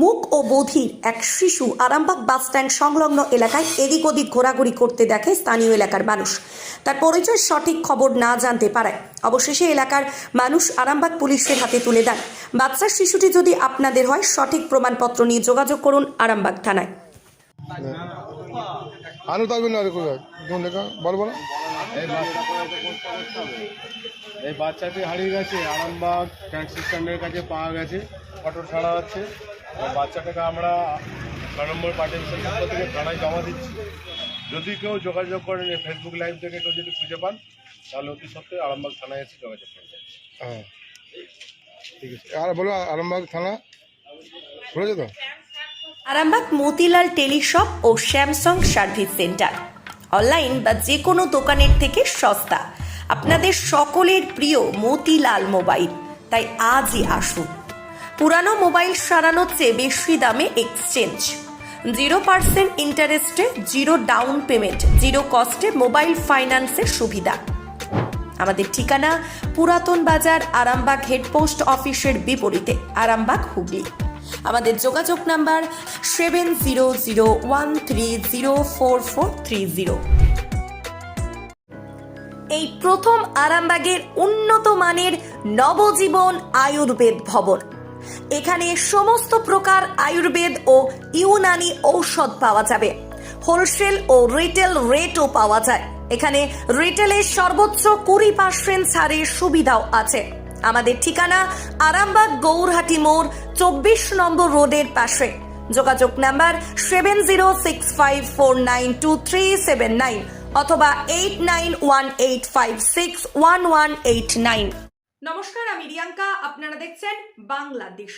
মুখ ও বধির এক শিশু আরামবাগ বাস স্ট্যান্ড সংলগ্ন এলাকায় এদিক ওদিক ঘোরাঘুরি করতে দেখে স্থানীয় এলাকার মানুষ। তার পরিচয় সঠিক খবর না জানতে পারায়। অবশেষে এলাকার মানুষ আরামবাগ পুলিশের হাতে তুলে দেন। বাচ্চার শিশুটি যদি আপনাদের হয় সঠিক প্রমাণপত্র নিয়ে যোগাযোগ করুন আরামবাগ থানায়। আনু থাকবে না রে কোথায় কোন লেখা? বলব না এই বাচ্চা এই বাচ্চাটি হারিয়ে গেছে। আরামবাগ ট্যাক্সি স্ট্যান্ডের কাছে পাওয়া গেছে। অটো ছাড়া হচ্ছে। বাচ্চাটাকে আমরা নম্বর পার্টি অফিসের পক্ষ থেকে থানায় জমা দিচ্ছি। যদি কেউ যোগাযোগ করেন ফেসবুক লাইভ থেকে কেউ যদি খুঁজে পান তাহলে অতি সত্ত্বে আরামবাগ থানায় এসে যোগাযোগ করে হ্যাঁ ঠিক আছে। আর বলো আরামবাগ থানা? খুলেছে তো? আরামবাগ মতিলাল টেলিশপ ও স্যামসাং সার্ভিস সেন্টার। অনলাইন বা যে কোনো দোকানের থেকে সস্তা। আপনাদের সকলের প্রিয় মতিলাল মোবাইল। তাই আজই আসুন। পুরানো মোবাইল সারানোর চেয়ে বেশি দামে এক্সচেঞ্জ জিরো পার্সেন্ট ইন্টারেস্টে জিরো ডাউন পেমেন্ট জিরো কস্টে মোবাইল ফাইন্যান্সের সুবিধা। আমাদের ঠিকানা পুরাতন বাজার আরামবাগ হেডপোস্ট অফিসের বিপরীতে, আরামবাগ হুগলি। আমাদের যোগাযোগ number seven zero zero one three zero four four three zero এই প্রথম আরামবাগের উন্নত মানের নবজীবন আয়ুর্বেদ ভবন। এখানে সমস্ত প্রকার আয়ুর্বেদ ও ইউনানি ঔষধ পাওয়া যাবে। হোলসেল ও রিটেল রেটও পাওয়া যায়। এখানে রিটেলের সর্বোচ্চ কুড়ি পার্সেন্ট ছাড়ের সুবিধাও আছে। আমাদের ঠিকানা আরামবাগ গৌরহাটি মোড় চব্বিশ নম্বর রোডের পাশে। যোগাযোগ number seven zero six five four nine two three seven nine অথবা eight nine one eight five six one one eight nine. নমস্কার আমি রিয়াঙ্কা আপনারা দেখছেন বাংলাদেশ